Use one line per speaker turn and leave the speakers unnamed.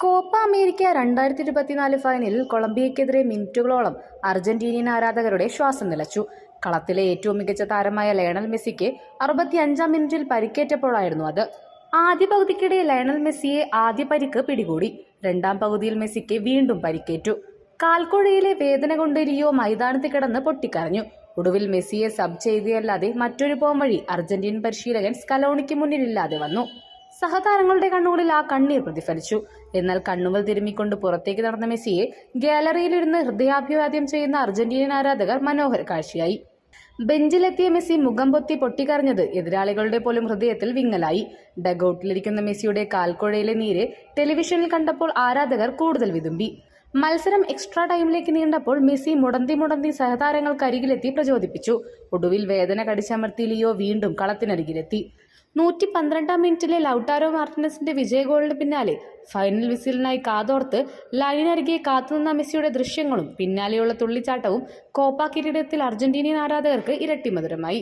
Copa America രണ്ടായിരത്തി ഇരുപത്തിനാല് ഫൈനലിൽ കൊളംബിയയ്ക്കെതിരെ മിനിറ്റുകളോളം അർജന്റീനിയൻ ആരാധകരുടെ ശ്വാസം നിലച്ചു. കളത്തിലെ ഏറ്റവും മികച്ച താരമായ ലയണൽ മെസ്സിക്ക് അറുപത്തിയഞ്ചാം മിനിറ്റിൽ പരിക്കേറ്റപ്പോഴായിരുന്നു അത്. ആദ്യ പകുതിക്കിടെ ലയണൽ മെസ്സിയെ ആദ്യ പരിക്ക് പിടികൂടി. രണ്ടാം പകുതിയിൽ മെസ്സിക്ക് വീണ്ടും പരിക്കേറ്റു. കാൽക്കുഴയിലെ വേദന കൊണ്ട് ലിയോ മൈതാനത്ത് കിടന്ന് പൊട്ടിക്കരഞ്ഞു. ഒടുവിൽ മെസ്സിയെ സബ് ചെയ്തതല്ലാതെ മറ്റൊരു പോം വഴി അർജന്റീൻ പരിശീലകൻ സ്കലോണിക്ക് മുന്നിലില്ലാതെ വന്നു. സഹതാരങ്ങളുടെ കണ്ണുകളിൽ ആ കണ്ണീർ പ്രതിഫലിച്ചു. എന്നാൽ കണ്ണുകൾ തിരുമ്മിക്കൊണ്ട് പുറത്തേക്ക് നടന്ന മെസ്സിയെ ഗാലറിയിലിരുന്ന് ഹൃദയാഭിവാദ്യം ചെയ്യുന്ന അർജന്റീനിയൻ ആരാധകർ മനോഹര കാഴ്ചയായി. ബെഞ്ചിലെത്തിയ മെസ്സി മുഖം പൊത്തി പൊട്ടിക്കരഞ്ഞത് എതിരാളികളുടെ പോലും ഹൃദയത്തിൽ വിങ്ങലായി. ഡഗൌട്ടിലിരിക്കുന്ന മെസ്സിയുടെ കാൽക്കുഴയിലെ നീര് ടെലിവിഷനിൽ കണ്ടപ്പോൾ ആരാധകർ കൂടുതൽ വിതുമ്പി. മത്സരം എക്സ്ട്രാ ടൈമിലേക്ക് നീണ്ടപ്പോൾ മെസ്സി മുടന്തി മുടന്തി സഹതാരങ്ങൾക്കരികിലെത്തി പ്രചോദിപ്പിച്ചു. ഒടുവിൽ വേദന കടിച്ചമർത്തി ലിയോ വീണ്ടും കളത്തിനരികിലെത്തി. നൂറ്റി പന്ത്രണ്ടാം മിനിറ്റിലെ ലൗട്ടാരോ മാർട്ടിനസിന്റെ വിജയ ഗോളിന് പിന്നാലെ ഫൈനൽ വിസിലിനായി കാതോർത്ത് ലൈനരികെ കാത്തുനിന്ന മെസ്സിയുടെ ദൃശ്യങ്ങളും പിന്നാലെയുള്ള തുള്ളിച്ചാട്ടവും കോപ്പ കിരീടത്തിൽ അർജന്റീനിയൻ ആരാധകർക്ക് ഇരട്ടി മധുരമായി.